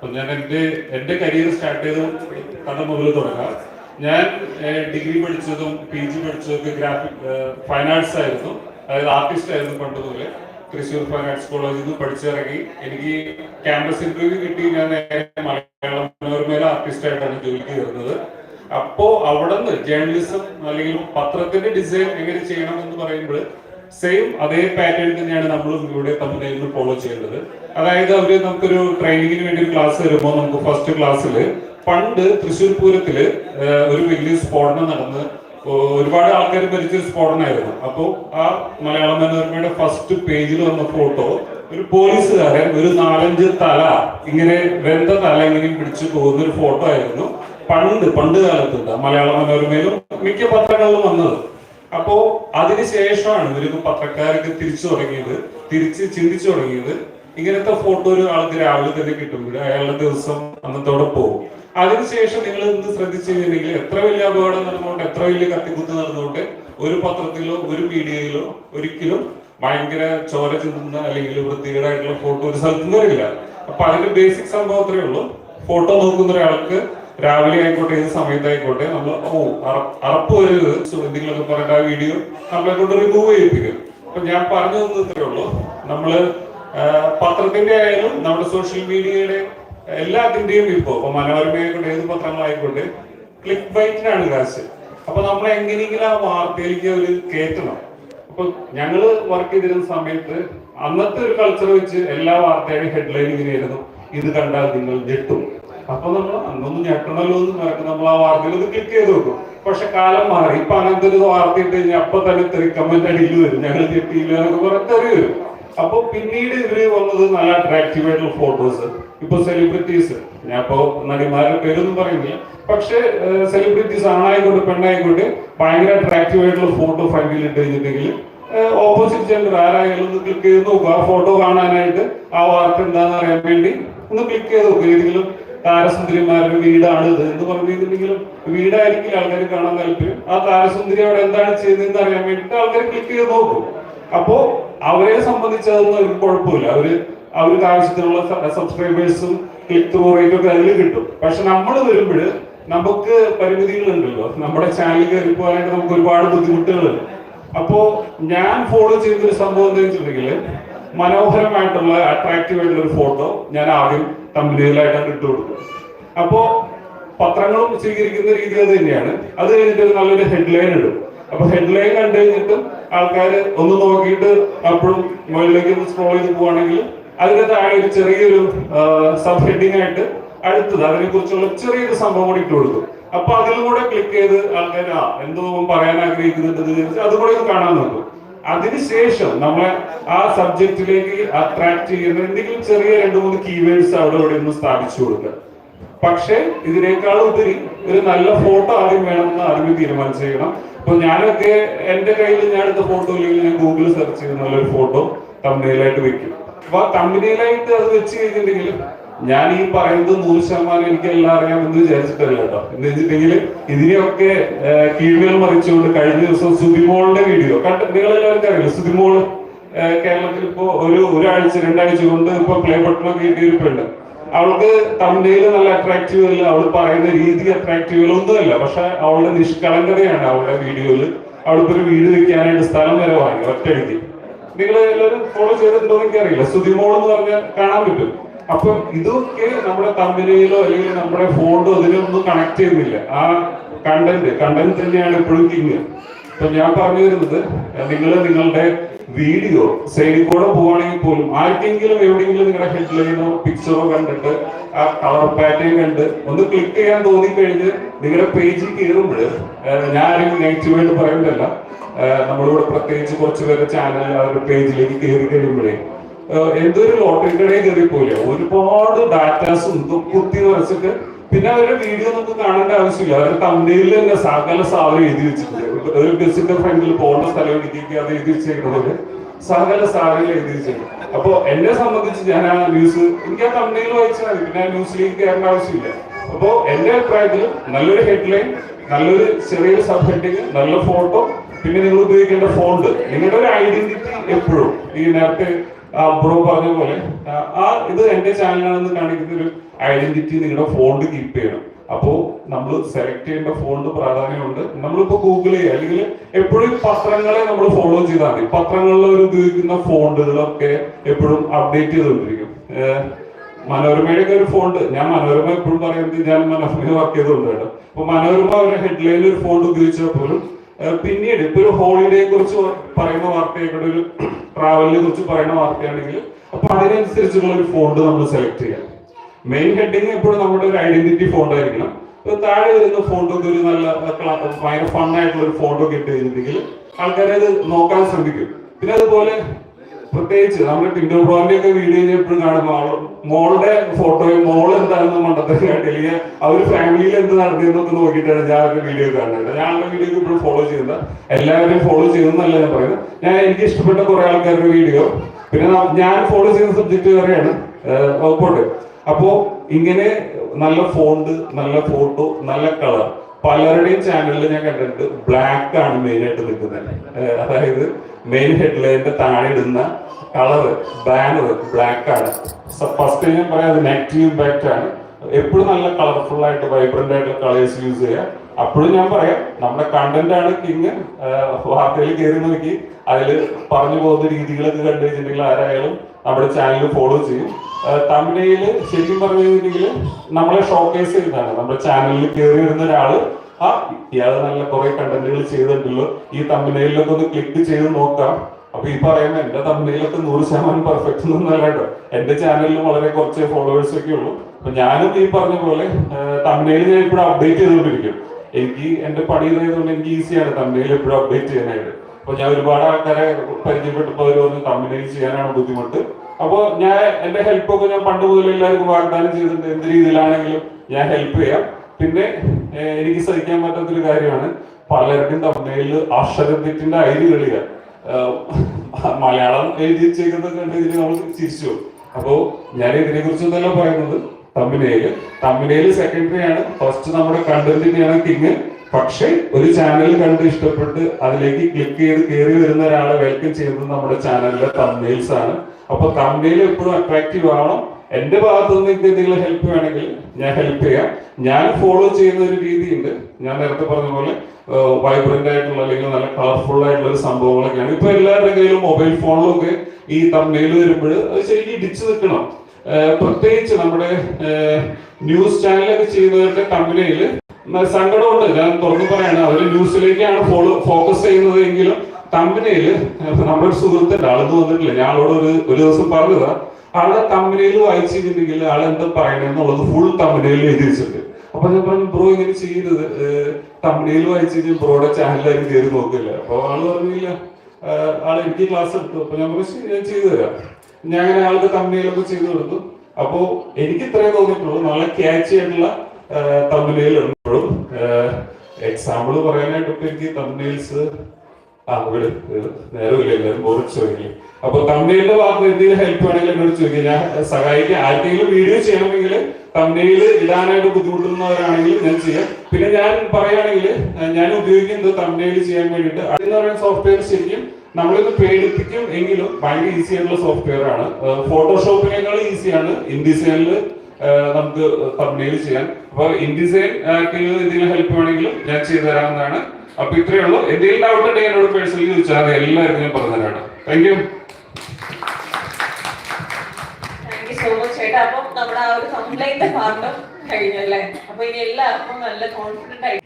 അപ്പൊ ഞാൻ എന്റെ എന്റെ കരിയർ സ്റ്റാർട്ട് ചെയ്ത് കഥ മുതൽ തുടങ്ങാം. ഞാൻ ഡിഗ്രി പഠിച്ചതും പി ജി പഠിച്ചതും ഗ്രാഫിക് ഫൈൻ ആർട്സ് ആയിരുന്നു. അതായത് ആർട്ടിസ്റ്റ് ആയിരുന്നു പണ്ട് മുതൽ തൃശ്ശൂർ ഫൈൻ ആർട്സ് കോളേജിൽ നിന്ന് പഠിച്ചിറങ്ങി. എനിക്ക് ക്യാമ്പസ് ഇന്റർവ്യൂ കിട്ടി. ഞാൻ നേരെ മലയാളം മനോരമയിലെ ആർട്ടിസ്റ്റ് ആയിട്ടാണ് ജോലിക്ക് കയറുന്നത്. അപ്പോ അവിടെ നിന്ന് ജേർണലിസം അല്ലെങ്കിൽ പത്രത്തിന്റെ ഡിസൈൻ എങ്ങനെ ചെയ്യണം എന്ന് പറയുമ്പോൾ സെയിം അതേ പാറ്റേൺ തന്നെയാണ് നമ്മളും ഇവിടെ തമ്മിൽ ഫോളോ ചെയ്യേണ്ടത്. അതായത് അവർ നമുക്കൊരു ട്രെയിനിങ്ങിന് വേണ്ടി ഒരു ക്ലാസ് വരുമ്പോൾ നമുക്ക് ഫസ്റ്റ് ക്ലാസ്സിൽ പണ്ട് തൃശ്ശൂർ പൂരത്തിൽ ഒരു വലിയ സ്ഫോടനം നടന്ന് ഒരുപാട് ആൾക്കാർ മരിച്ചൊരു സ്ഫോടനമായിരുന്നു അപ്പോൾ ആ മലയാള മനോരമയുടെ ഫസ്റ്റ് പേജിൽ വന്ന ഫോട്ടോ ഒരു പോലീസുകാരൻ ഒരു നാലഞ്ച് തല ഇങ്ങനെ വെന്ത തല ഇങ്ങനെ പിടിച്ചു പോകുന്ന ഒരു ഫോട്ടോ ആയിരുന്നു. പണ്ട് പണ്ട് കാലത്ത് മലയാള മനോരമയിലും മിക്ക പത്രങ്ങളിലും വന്നത്. അപ്പോ അതിനുശേഷമാണ് ഒരു പത്രക്കാരൊക്കെ തിരിച്ചു തുടങ്ങിയത് തിരിച്ച് ചിന്തിച്ചു തുടങ്ങിയത്. ഇങ്ങനത്തെ ഫോട്ടോ ഒരു ആൾക്ക് രാവിലെ തന്നെ കിട്ടുമ്പോൾ അയാളുടെ ദിവസം അന്നത്തോടെ പോകും. അതിനുശേഷം നിങ്ങൾ എന്ത് ശ്രദ്ധിച്ചു കഴിഞ്ഞിട്ടുണ്ടെങ്കിൽ എത്ര വലിയ അപകടം നടന്നുകൊണ്ട് എത്ര വലിയ കത്തിക്കുത്ത് നടന്നുകൊണ്ട് ഒരു പത്രത്തിലോ ഒരു മീഡിയയിലോ ഒരിക്കലും ഭയങ്കര ചോര ചിന്തുന്ന അല്ലെങ്കിൽ വൃത്തികേടായിട്ടുള്ള ഫോട്ടോ ഒരു സ്ഥലത്തുനിന്ന് വരില്ല. അപ്പൊ അതിന്റെ ബേസിക് സംഭവം അത്രേ ഉള്ളൂ. ഫോട്ടോ നോക്കുന്ന ഒരാൾക്ക് രാവിലെ ആയിക്കോട്ടെ ഏത് സമയത്തായിക്കോട്ടെ നമ്മൾ ഓ അറ- അറപ്പ് വരരുത് എന്തെങ്കിലുമൊക്കെ പറഞ്ഞിട്ട് ആ വീഡിയോ നമ്മളെ കൊണ്ട് റിമൂവ് ചെയ്യിപ്പിക്കും. അപ്പൊ ഞാൻ പറഞ്ഞു തന്നത്രേ ഉള്ളൂ. നമ്മൾ പത്രത്തിന്റെ ആയാലും നമ്മുടെ സോഷ്യൽ മീഡിയയുടെ എല്ലാത്തിന്റെയും ഇപ്പോ ഇപ്പൊ മനോരമയായിക്കോട്ടെ ഏത് പത്രങ്ങളായിക്കോട്ടെ ക്ലിക്ക് ബൈറ്റിനാണ് കാശ് അപ്പൊ നമ്മൾ എങ്ങനെയെങ്കിലും ആ വാർത്തയിലേക്ക് ഒരു കയറ്റണം അപ്പൊ ഞങ്ങൾ വർക്ക് ചെയ്തിരുന്ന സമയത്ത് അന്നത്തെ ഒരു കൾച്ചർ വെച്ച് എല്ലാ വാർത്തയുടെയും ഹെഡ്ലൈൻ ഇങ്ങനെയായിരുന്നു. ഇത് കണ്ടാൽ നിങ്ങൾ ഞെട്ടും. അപ്പൊ നമ്മൾ അന്നൊന്നും ഞെട്ടണല്ലോ എന്ന് പറഞ്ഞ് നമ്മൾ ആ വാർത്തയിൽ ഇത് ക്ലിക്ക് ചെയ്ത് നോക്കും. പക്ഷെ കാലം മാറി. ഇപ്പൊ അങ്ങനത്തെ ഒരു വാർത്ത ഇട്ട് കഴിഞ്ഞാൽ അപ്പൊ തന്നെ തെറി കമന്റ് അടിയിൽ വരും. ഞങ്ങൾ ഞെട്ടിയില്ല എന്നൊക്കെ പറഞ്ഞ തെറി വരും. അപ്പൊ പിന്നീട് ഇവർ വന്നത് നല്ല അട്രാക്റ്റീവ് ആയിട്ടുള്ള ഫോട്ടോസ് ഇപ്പൊ സെലിബ്രിറ്റീസ് ഞാൻ ഇപ്പോ നടിമാരുടെ പേരൊന്നും പറയുന്നില്ല. പക്ഷെ സെലിബ്രിറ്റീസ് ആണായിക്കോട്ടെ പെണ്ണായിക്കോട്ടെ ഭയങ്കര അട്രാക്റ്റീവ് ആയിട്ടുള്ള ഫോട്ടോ ഫ്രണ്ടിൽ ഇട്ട് കഴിഞ്ഞിട്ടുണ്ടെങ്കിൽ ഓപ്പോസിറ്റ് ജെൻഡർ ആരായാലും ഒന്ന് ക്ലിക്ക് ചെയ്ത് നോക്കുക ആ ഫോട്ടോ കാണാനായിട്ട് ആ വാർത്ത എന്താണെന്ന് അറിയാൻ വേണ്ടി ഒന്ന് ക്ലിക്ക് ചെയ്ത് നോക്കുക ഏതെങ്കിലും താരസുന്ദരിമാരുടെ വീടാണ് ഇത് എന്ന് പറഞ്ഞിരുന്നെങ്കിലും വീടായിരിക്കും ആൾക്കാർ കാണാൻ താല്പര്യം. ആ താരസുന്ദരി അവിടെ എന്താണ് ചെയ്യുന്നതെന്ന് അറിയാൻ വേണ്ടിയിട്ട് ആൾക്കാർ ക്ലിക്ക് ചെയ്ത് നോക്കും. അപ്പോ അവരെ സംബന്ധിച്ച് അതൊന്നും അവർക്ക് കുഴപ്പമില്ല. അവർ അവർക്ക് ആവശ്യത്തിനുള്ള സബ്സ്ക്രൈബേഴ്സും ക്ലിക്ക് ത്രൂ റേറ്റും ഒക്കെ അതിൽ കിട്ടും. പക്ഷെ നമ്മൾ വരുമ്പോൾ നമുക്ക് പരിമിതികളുണ്ടല്ലോ. നമ്മുടെ ചാനലിൽ കയറി പോകാനായിട്ട് നമുക്ക് ഒരുപാട് ബുദ്ധിമുട്ടുകളുണ്ട്. അപ്പോ ഞാൻ ഫോളോ ചെയ്യുന്ന ഒരു സംഭവം എന്താ വെച്ചിട്ടുണ്ടെങ്കിൽ മനോഹരമായിട്ടുള്ള അട്രാക്റ്റീവ് ആയിട്ടുള്ള ഒരു ഫോട്ടോ ഞാൻ ആദ്യം തമ്മിലായിട്ടാണ് ഇട്ട് കൊടുക്കും അപ്പോ പത്രങ്ങളും സ്വീകരിക്കുന്ന രീതി അത് തന്നെയാണ്. അത് കഴിഞ്ഞിട്ട് നല്ലൊരു ഹെഡ്ലൈൻ ഇടും. അപ്പൊ ഹെഡ്ലൈൻ കണ്ടു കഴിഞ്ഞിട്ട് ആൾക്കാർ ഒന്ന് നോക്കിയിട്ട് അപ്പോഴും മുകളിലേക്ക് ഒന്ന് സ്ക്രോൾ ചെയ്ത് പോവാണെങ്കിൽ അതിന്റെ താഴെ ഒരു ചെറിയൊരു സബ് ഹെഡിങ് ആയിട്ട് അടുത്തത് അതിനെ കുറിച്ചുള്ള ചെറിയൊരു സംഭവം കൂടി ഇട്ട് കൊടുക്കും. അപ്പൊ അതിലും കൂടെ ക്ലിക്ക് ചെയ്ത് ആൾക്കാർ ആ എന്തോ പറയാൻ ആഗ്രഹിക്കുന്നുണ്ടെന്ന് ചോദിച്ചാൽ വിചാരിച്ച് ഒന്ന് കാണാൻ നോക്കും. അതിനുശേഷം നമ്മളെ ആ സബ്ജക്റ്റിലേക്ക് അട്രാക്ട് ചെയ്യുന്ന എന്തെങ്കിലും ചെറിയ രണ്ട് മൂന്ന് കീവേഡ്സ് അവിടെ ഇവിടെ ഒന്ന് സ്ഥാപിച്ചു കൊടുക്കുക. പക്ഷേ ഇതിനേക്കാൾ ഉപരി ഒരു നല്ല ഫോട്ടോ ആദ്യം വേണമെന്ന് ആദ്യമേ ചെയ്യണം അപ്പൊ ഞാനൊക്കെ എന്റെ കയ്യിൽ ഞാൻ എടുത്ത ഫോട്ടോ ഇല്ലെങ്കിൽ ഞാൻ ഗൂഗിളിൽ സെർച്ച് ചെയ്ത് നല്ലൊരു ഫോട്ടോ തമ്മിലായിട്ട് വെക്കും. അപ്പൊ തമ്മിലായിട്ട് അത് വെച്ച് കഴിഞ്ഞിട്ടുണ്ടെങ്കിൽ ഞാൻ ഈ പറയുന്നത് നൂറ് ശതമാനം എനിക്ക് എല്ലാം അറിയാമെന്ന് വിചാരിച്ചിട്ടല്ല കേട്ടോ. എന്ന് വെച്ചിട്ടുണ്ടെങ്കിൽ ഇതിനെയൊക്കെ കീഴുകൾ മറിച്ചുകൊണ്ട് കഴിഞ്ഞ ദിവസം സുബിമോളിന്റെ വീഡിയോ കണ്ട നിങ്ങൾ എല്ലാവർക്കും അറിയില്ല സുബിമോൾ കേരളത്തിൽ ഇപ്പോ ഒരു ഒരാഴ്ച രണ്ടാഴ്ച കൊണ്ട് ഇപ്പൊ പ്ലേ ബട്ടണൊക്കെ പെണ്ണ് അവൾക്ക് തമിഴിൽ നല്ല അട്രാക്റ്റീവ് അല്ല അവൾ പറയുന്ന രീതി അട്രാക്റ്റീവ് ഒന്നുമല്ല. പക്ഷെ അവളുടെ നിഷ്കളങ്കതയാണ് അവളുടെ വീഡിയോയിൽ. അവളിപ്പോ ഒരു വീട് വെക്കാനായിട്ട് സ്ഥലം വരെ വാങ്ങി ഒറ്റയടിക്ക്. നിങ്ങൾ എല്ലാവരും ഫോളോ ചെയ്തിട്ടുണ്ടോ എന്ന് എനിക്കറിയില്ല. സുതിമോൾ എന്ന് പറഞ്ഞാൽ കാണാൻ പറ്റും. അപ്പൊ ഇതൊക്കെ നമ്മുടെ കമ്പനിയിലോ അല്ലെങ്കിൽ നമ്മുടെ ഫോണിലോ ഇതിനൊന്നും കണക്ട് ചെയ്യുന്നില്ല. ആ കണ്ടന്റ് കണ്ടന്റ് തന്നെയാണ് എപ്പോഴും കിങ് അപ്പൊ ഞാൻ പറഞ്ഞു വരുന്നത് നിങ്ങൾ നിങ്ങളുടെ വീഡിയോ സൈഡിൽ കൂടെ പോവാണെങ്കിൽ പോലും ആർക്കെങ്കിലും എവിടെയെങ്കിലും നിങ്ങളുടെ ഹെഡ്ലൈനോ പിക്ചറോ കണ്ടിട്ട് ആ കളർ പാറ്റേൺ കണ്ട് ഒന്ന് ക്ലിക്ക് ചെയ്യാൻ തോന്നിക്കഴിഞ്ഞ് നിങ്ങളുടെ പേജിൽ കയറുമ്പോൾ ഞാൻ ആരെങ്കിലും നെഗറ്റീവായിട്ട് പറയുന്നില്ല നമ്മളിവിടെ പ്രത്യേകിച്ച് കുറച്ച് പേരുടെ ചാനൽ അവരുടെ പേജിലേക്ക് കയറി കഴിയുമ്പോഴേ എന്തൊരു ലോട്ടറി കടയിൽ കയറി പോലെ ഒരുപാട് ഡാറ്റാസും ഇതും കുത്തി നിറച്ചിട്ട് പിന്നെ അവരുടെ വീഡിയോ നമുക്ക് കാണേണ്ട ആവശ്യമില്ല. അവരുടെ തമിഴിൽ തന്നെ സകല സാധനം എഴുതി വെച്ചിട്ടുണ്ട്. ഒരു ബസ്സിന്റെ ഫ്രണ്ടിൽ പോകേണ്ട സ്ഥലം ഇടിക്കുക അത് എഴുതി വെച്ചേക്കുന്നത് സകല സാധനങ്ങൾ എഴുതി വെച്ചിട്ടുണ്ട് അപ്പൊ എന്നെ സംബന്ധിച്ച് ഞാൻ ആ ന്യൂസ് എനിക്ക് ആ തമിഴിൽ വായിച്ചാൽ മതി. പിന്നെ ആ ന്യൂസിലേക്ക് കയറേണ്ട ആവശ്യമില്ല. അപ്പോ എന്റെ അഭിപ്രായത്തിൽ നല്ലൊരു ഹെഡ്ലൈൻ നല്ലൊരു ചെറിയ സബ് ഹെഡിങ് നല്ല ഫോട്ടോ പിന്നെ നിങ്ങൾ ഉപയോഗിക്കേണ്ട ഫോണ്ട് നിങ്ങളുടെ ഒരു ഐഡന്റിറ്റി എപ്പോഴും ഈ നേരത്തെ ബ്രോ പറഞ്ഞ പോലെ ആ, ഇത് എന്റെ ചാനലാണെന്ന് കാണിക്കുന്ന ഒരു ഐഡന്റിറ്റി നിങ്ങളുടെ ഫോണിൽ കീപ്പ് ചെയ്യണം. അപ്പോൾ നമ്മൾ സെലക്ട് ചെയ്യേണ്ട ഫോണിന് പ്രാധാന്യമുണ്ട്. നമ്മളിപ്പോ ഗൂഗിൾ ചെയ്യുക അല്ലെങ്കിൽ എപ്പോഴും പത്രങ്ങളെ നമ്മൾ ഫോളോ ചെയ്താൽ മതി. പത്രങ്ങളിൽ അവർ ഉപയോഗിക്കുന്ന ഫോണ്ടുകളൊക്കെ എപ്പോഴും അപ്ഡേറ്റ് ചെയ്തുകൊണ്ടിരിക്കും. മനോരമയുടെയൊക്കെ ഒരു ഫോണ്ട് ഞാൻ മനോരമ എപ്പോഴും പറയുന്നത് ഞാൻ മനോരമ വർക്ക് ചെയ്തുകൊണ്ട് കേട്ടോ അപ്പൊ മനോരമ ഒരു ഹെഡ്ലൈനിൽ ഒരു ഫോണ്ട് ഏഹ് പിന്നീട് ഇപ്പൊ ഒരു ഹോളിഡേയെ കുറിച്ച് പറയുന്ന വാർത്തയായിക്കോട്ടെ ഒരു ട്രാവലിനെ കുറിച്ച് പറയുന്ന വാർത്തയാണെങ്കിൽ അപ്പൊ അതിനനുസരിച്ചുള്ള ഒരു ഫോണ്ട് നമ്മൾ സെലക്ട് ചെയ്യാം. മെയിൻ ഹെഡിങ് എപ്പോഴും നമ്മുടെ ഒരു ഐഡന്റിറ്റി ഫോണ്ട് ആയിരിക്കണം. താഴെ വരുന്ന ഫോണ്ട് ഒക്കെ ഒരു നല്ല ഭയങ്കര ഫണ്ണായിട്ടുള്ള ഒരു ഫോണ്ട് ഒക്കെ ഇട്ട് കഴിഞ്ഞിട്ടുണ്ടെങ്കിൽ ആൾക്കാരെ അത് നോക്കാൻ ശ്രമിക്കും. പിന്നെ അതുപോലെ പ്രത്യേകിച്ച് നമ്മൾ ടിൻഡോ ബ്രോന്റെ ഒക്കെ വീഡിയോ എപ്പോഴും കാണുമ്പോൾ മോളുടെ ഫോട്ടോയും മോൾ എന്താണെന്ന് മണ്ടത്തിൽ അല്ലെങ്കിൽ അവർ ഫാമിലിയിൽ എന്ത് നടത്തിയെന്നൊക്കെ നോക്കിയിട്ടാണ് ഞാൻ അവരുടെ വീഡിയോ കാണുന്നത് ഞാൻ അവരുടെ വീഡിയോ ഇപ്പോഴും ഫോളോ ചെയ്യുന്നത്. എല്ലാവരും ഫോളോ ചെയ്യുന്നല്ല ഞാൻ പറയുന്നത്. ഞാൻ എനിക്ക് ഇഷ്ടപ്പെട്ട കുറെ ആൾക്കാരുടെ വീഡിയോ പിന്നെ ഞാൻ ഫോളോ ചെയ്യുന്ന സബ്ജക്ട് വേറെയാണ്. പോട്ടെ അപ്പോ ഇങ്ങനെ നല്ല ഫോണ്ട് നല്ല ഫോട്ടോ നല്ല കളർ പലരുടെയും ചാനലിൽ ഞാൻ കണ്ടിട്ടുണ്ട്. ബ്ലാക്ക് ആണ് മെയിൻ ആയിട്ട് നിൽക്കുന്നത്. അതായത് മെയിൻ ഹെഡ്ലൈനിന്റെ താഴെ ഇടുന്ന കളർ ബാനർ ബ്ലാക്ക് ആണ്. ഫസ്റ്റ് ഞാൻ പറയാം അത് നെഗറ്റീവ് ഇമ്പാക്റ്റ് ആണ്. എപ്പോഴും നല്ല കളർഫുൾ ആയിട്ട് വൈബ്രന്റ് ആയിട്ടുള്ള കളേഴ്സ് യൂസ് ചെയ്യുക. അപ്പോഴും ഞാൻ പറയാം നമ്മുടെ കണ്ടന്റ് ആണ് കിങ് വാർത്തയിൽ കയറി നോക്കി അതിൽ പറഞ്ഞു പോകുന്ന രീതികളൊക്കെ കണ്ടു വെച്ചിട്ടുണ്ടെങ്കിൽ ആരായാലും നമ്മുടെ ചാനൽ ഫോളോ ചെയ്യും. തമിഴയിൽ ശരിക്കും പറഞ്ഞു കഴിഞ്ഞിട്ടുണ്ടെങ്കിൽ നമ്മളെ ഷോക്കേസ് ചെയ്യുന്നതാണ്. നമ്മുടെ ചാനലിൽ കയറി വരുന്ന ഒരാൾ ആ ഇയാൾ നല്ല കുറെ കണ്ടന്റുകൾ ചെയ്തിട്ടുണ്ടല്ലോ. ഈ തമിഴയിലൊക്കെ ഒന്ന് ക്ലിക്ക് ചെയ്ത് നോക്കാം. അപ്പൊ ഈ പറയുന്ന എന്റെ തമിഴയിലൊക്കെ നൂറ് ശതമാനം പെർഫെക്റ്റ് ഒന്നും അല്ല കേട്ടോ. എന്റെ ചാനലിൽ വളരെ കുറച്ച് ഫോളോവേഴ്സ് ഒക്കെ ഉള്ളൂ. അപ്പൊ ഞാനും ഈ പറഞ്ഞ പോലെ തമിഴയിൽ ഞാൻ ഇപ്പോഴും അപ്ഡേറ്റ് ചെയ്തുകൊണ്ടിരിക്കും. എനിക്ക് എന്റെ പണി ചെയ്തുകൊണ്ട് എനിക്ക് ഈസിയാണ് തമിഴയിൽ എപ്പോഴും അപ്ഡേറ്റ് ചെയ്യാനായിട്ട്. അപ്പൊ ഞാൻ ഒരുപാട് ആൾക്കാരെ പരിചയപ്പെട്ടപ്പോൾ അവർ പറഞ്ഞു തമിഴിൽ ചെയ്യാനാണ് ബുദ്ധിമുട്ട്. അപ്പൊ ഞാൻ എന്റെ ഹെൽപ്പ് ഒക്കെ ഞാൻ പണ്ട് മുതൽ എല്ലാവർക്കും വാഗ്ദാനം ചെയ്തിട്ടുണ്ട്. എന്ത് രീതിയിലാണെങ്കിലും ഞാൻ ഹെൽപ്പ് ചെയ്യാം. പിന്നെ എനിക്ക് സഹിക്കാൻ പറ്റാത്തൊരു കാര്യമാണ് പലർക്കും തമിഴിൽ അക്ഷരത്തെറ്റിന്റെ അരി കളിക മലയാളം എഴുതി വെച്ചേക്കുന്നത് കണ്ട് ഇതിന് നമ്മൾ ചിരിച്ചു അപ്പോ ഞാൻ ഇതിനെ കുറിച്ചൊന്നല്ല പറയുന്നത്. തമിഴയിൽ തമിനേൽ സെക്കൻഡറി ആണ്. ഫസ്റ്റ് നമ്മുടെ കണ്ടന്റിനെയാണ് കിങ് പക്ഷേ ഒരു ചാനൽ കണ്ട് ഇഷ്ടപ്പെട്ട് അതിലേക്ക് ക്ലിക്ക് ചെയ്ത് കയറി വരുന്ന ഒരാളെ വെൽക്കം ചെയ്യുന്നത് നമ്മുടെ ചാനലിലെ തമിഴ്സ് ആണ്. അപ്പൊ തമിഴിൽ എപ്പോഴും അട്രാക്റ്റീവ് ആവണം. എന്റെ ഭാഗത്തു നിന്ന് എന്തെങ്കിലും ഹെൽപ്പ് വേണമെങ്കിൽ ഞാൻ ഹെൽപ്പ് ചെയ്യാം. ഞാൻ ഫോളോ ചെയ്യുന്ന ഒരു രീതിയുണ്ട്. ഞാൻ നേരത്തെ പറഞ്ഞ പോലെ വൈബ്രന്റ് ആയിട്ടുള്ള അല്ലെങ്കിൽ നല്ല കളർഫുൾ ആയിട്ടുള്ള ഒരു സംഭവങ്ങളൊക്കെയാണ്. ഇപ്പൊ എല്ലാവരുടെ കയ്യിലും മൊബൈൽ ഫോണിലൊക്കെ ഈ തമ്മിൽ വരുമ്പോൾ ശരിക്കും ഇടിച്ചു നിൽക്കണം. പ്രത്യേകിച്ച് നമ്മുടെ ന്യൂസ് ചാനലൊക്കെ ചെയ്യുന്നവരുടെ കമ്പനിയിൽ സങ്കടമുണ്ട്. ഞാൻ തുറന്നു പറയാണ് അവർ ന്യൂസിലേക്കാണ് ഫോളോ ഫോക്കസ് ചെയ്യുന്നത് എങ്കിലും കമ്പനിയിൽ നമ്മുടെ ഒരു സുഹൃത്തിന്റെ ആളെന്ന് വന്നിട്ടില്ല. ഞാൻ ആളോട് ഒരു ഒരു ദിവസം പറഞ്ഞതാ ആളുടെ കമ്പനിയിൽ വായിച്ചിട്ടുണ്ടെങ്കിൽ ആൾ പറയണെന്നുള്ളത് ഫുൾ കമ്പനിയിൽ എഴുതി അപ്പൊ ഞാൻ പറഞ്ഞു ബ്രോ ഇങ്ങനെ ചെയ്യരുത് കമ്പനിയിൽ വായിച്ചു കഴിഞ്ഞാൽ ബ്രോയുടെ ചാനലാരും കയറി നോക്കില്ല? അപ്പൊ ആൾ പറഞ്ഞില്ല ആൾ ആൾ എനിക്ക് ക്ലാസ് എടുത്തു. അപ്പൊ ഞാൻ പറഞ്ഞു ഞാൻ ചെയ്തു തരാം. ഞാൻ അങ്ങനെ ആൾക്ക് തമ്മിലൊക്കെ ചെയ്തു കൊടുത്തു അപ്പോ എനിക്ക് ഇത്രേ തോന്നിയിട്ടുള്ളൂ. നല്ല ക്യാച്ച് ആയിട്ടുള്ള തമിഴിലുണ്ട് ഇപ്പോഴും എക്സാമ്പിൾ പറയാനായിട്ട് ഇപ്പൊ എനിക്ക് തമ്മിൽസ് ആ ഇവിടെ നേരമില്ല എല്ലാവരും ബോറിച്ച് ചോദിക്കില്ലേ? അപ്പൊ തമ്മിലിന്റെ ഭാഗത്ത് എന്തെങ്കിലും ഹെൽപ്പ് വേണമെങ്കിൽ എന്നോട് ചോദിക്കുക ഞാൻ സഹായിക്കും. ആർക്കെങ്കിലും വീഡിയോ ചെയ്യണമെങ്കിൽ തമ്മിൽ ഇടാനായിട്ട് ബുദ്ധിമുട്ടുന്നവരാണെങ്കിൽ ഞാൻ ചെയ്യാം. പിന്നെ ഞാൻ പറയുകയാണെങ്കിൽ ഞാൻ ഉപയോഗിക്കുന്നത് തമ്മിൽ ചെയ്യാൻ വേണ്ടിയിട്ട്. അതെന്ന് പറയുന്ന സോഫ്റ്റ്വെയർ ശരിക്കും നമ്മളിത് പേടിപ്പിക്കും. എങ്കിലും ഭയങ്കര ഈസി ആയിട്ടുള്ള സോഫ്റ്റ്വെയർ ആണ്. ഫോട്ടോഷോപ്പിനേക്കാൾ ഈസിയാണ് ഇൻഡിസൈനിൽ നമുക്ക് തമ്മിൽ ചെയ്യാൻ. അപ്പൊ ഇൻഡിസൈൻ എന്തെങ്കിലും ഹെൽപ്പ് വേണമെങ്കിലും ഞാൻ ചെയ്തു തരാവുന്നതാണ്. അപ്പൊ ഇത്രയേ ഉള്ളൂ. എന്തെങ്കിലും ഡൗട്ട് ഉണ്ടെങ്കിൽ എന്നോട് പേഴ്സണലി ചോദിച്ചാൽ എല്ലാവരും ഞാൻ പറഞ്ഞുതരാണ് thank you thank you so much ചേട്ടാ. അപ്പം നമ്മുടെ ആ ഒരു കംപ്ലൈന്റ് പാർട്ടും കഴിഞ്ഞല്ലേ? അപ്പൊ ഇനി എല്ലാവർക്കും നല്ല കോൺഫിഡന്റ് ആയിട്ട്